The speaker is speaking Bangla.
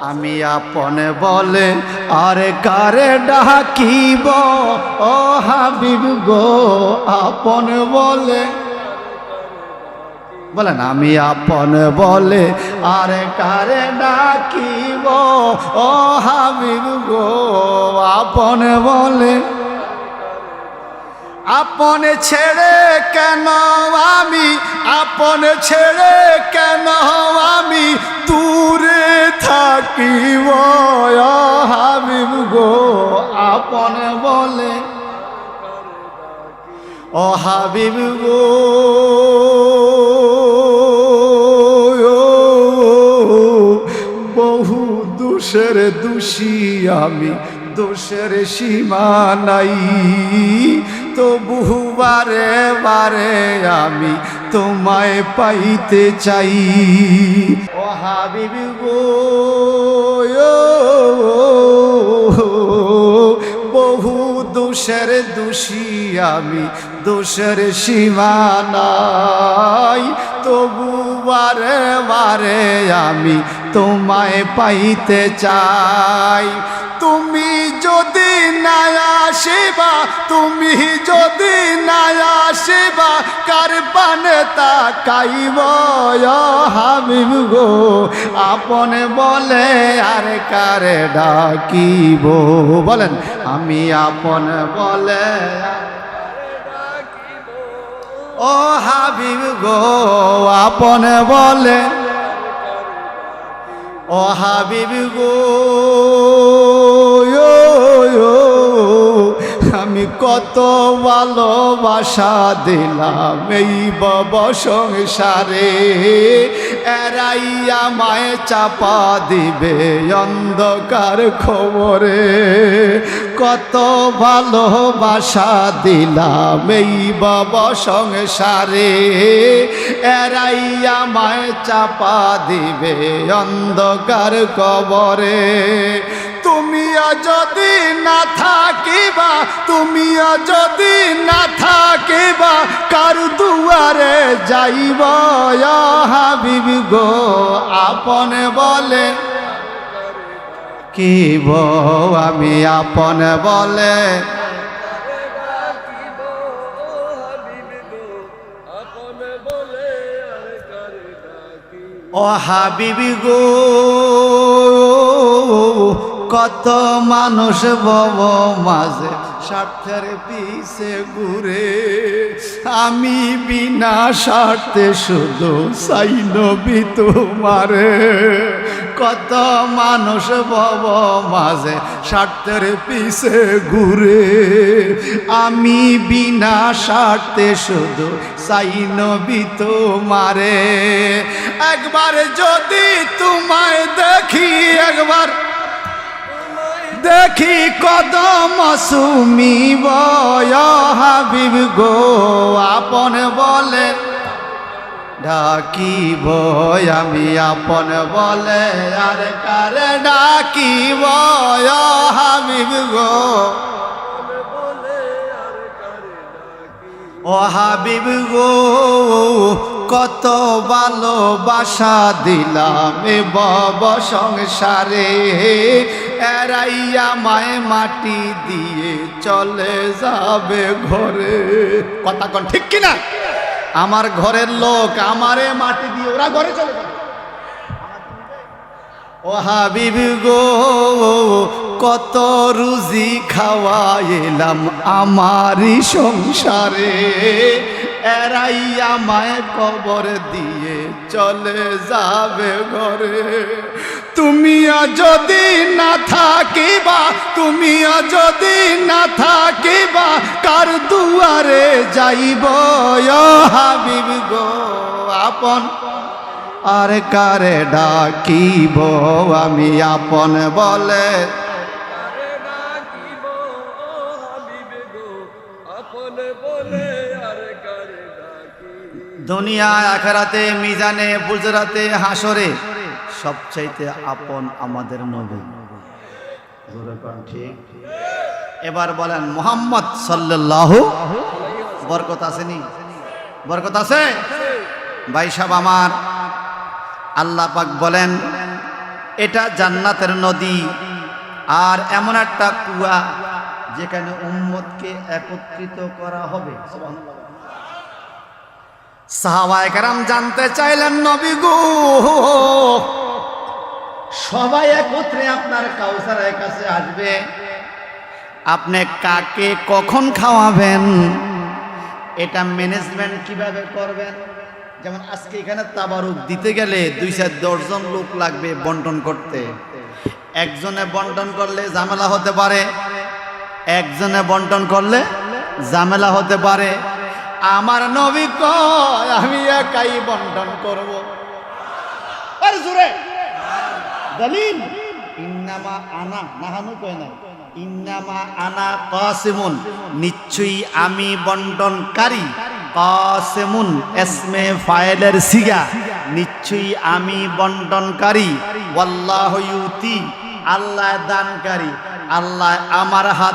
আমি আপন বলে আর কারে ডাকিব? ও হাবিব গো, আপন বলে। বলেন, আমি আপন বলে আর কারে ডাকিব? ও হাবিব গো, আপন বলে। আপন ছেড়ে কেন আমি? আপন ছেড়ে কেন আমি? দূরে থাকিব হাবিব গো, আপন বলে। ও হাবিব গো, বহু দোষের দোষী আমি, দোষের সীমা নাই। তো বহুবারে বারে আমি তোমায় পাইতে চাই। হাবিব গো বহু দোষের দোষী আমি, দোষের সীমানাই তবু বারে বারে আমি তোমায় পাইতে চাই। তুমি আসিবা, তুমি যদি না আসিবা, কার পানে তাকাইব? হাবিব গো, আপন বলে আর কারে ডাকিব? বলেন, আমি আপন বলে ও হাবিব গো, আপন বলে ও হাবিব গো কত ভালোবাসা দিলাম এই বব সংসারে। এরাইয়া মায়ে চাপা দিবে অন্ধকার খবরে। কত ভালোবাসা দিলাম এই বব সংসারে। এরাইয়া মায়ে চাপা দিবে অন্ধকার না থাকিবা তুমি যদি না থাকিবা, কার দুয়ারে যাইব। হাবিব গো, আপন বলে কি আমি আপন বলে ও হাবিবি গো কত মানুষ বব মাঝে, স্বার্থের পিছে ঘুরে। আমি বিনা স্বার্থে শুধু সাই নবী তোমারে। কত মানুষ বব মাঝে, স্বার্থের পিছে ঘুরে। আমি বিনা স্বার্থে শুধু সাই নবী তোমারে। একবার যদি দেখি কদম সুমি হাবিব গো, আপন বলে ডাকিব, আমি আপন বলে, আর কারে ডাকিব হাবিব গো। ও হাবিব গো, কত ভালোবাসা দিলাম বব সংসারে। এরাইয়া মায়ে মাটি দিয়ে চলে যাবে ঘরে। কথা কন, ঠিক কিনা? আমার ঘরের লোক আমারে মাটি দিয়ে ওরা ঘরে চলে যাবে। ও হাবিব গো, কত রুজি খাওয়াইলাম আমারই সংসারে। এরাইয়া মায় কবর দিয়ে চলে যাবে ঘরে। তুমি যদি না থাকিবা, তুমি যদি না থাকিবা, কার দুয়ারে যাইব হাবিব গো আপন? আর কারে ডাকিব আমি আপন বলে? দুনিয়া, আখেরাতে, মিজানে, বুজরাতে হাসরে সবচাইতে আপন আমাদের নবী। ঠিক? এবার বলেন, মোহাম্মদ সাল্লাহ বরকত আসেনি বরকত আছে? ভাই সাহেব আমার, আল্লাহ পাক বলেন, এটা জান্নাতের নদী, আর এমন একটা কুয়া যেখানে উম্মতকে একত্রিত করা হবে। সাহাবায়ে কেরাম জানতে চাইলেন, নবী গো, সবাই একত্রে আপনার কাউসারের কাছে আসবে। আপনি কাকে কখন খাওয়াবেন? এটা ম্যানেজমেন্ট কীভাবে করবেন? যেমন আজকে এখানে তাবারুক দিতে গেলে দুই চার দশজন লোক লাগবে বন্টন করতে। একজনে বন্টন করলে ঝামেলা হতে পারে, একজনে বন্টন করলে ঝামেলা হতে পারে। আমার নবী কয়, আমি একাই বন্টন করব। আরে জোরে। দলিল? ইন্নামা আনা, নাহানু কয় না ইন্নামা আনা কাসিমুন, নিশ্চয়ই আমি বন্টনকারী। কাসিমুন এসমে ফাইলের সিগা, নিশ্চয়ই আমি বন্টনকারী। ওয়াল্লাহু ইউতি, আল্লাহ দানকারী, আল্লাহ আমার হাতে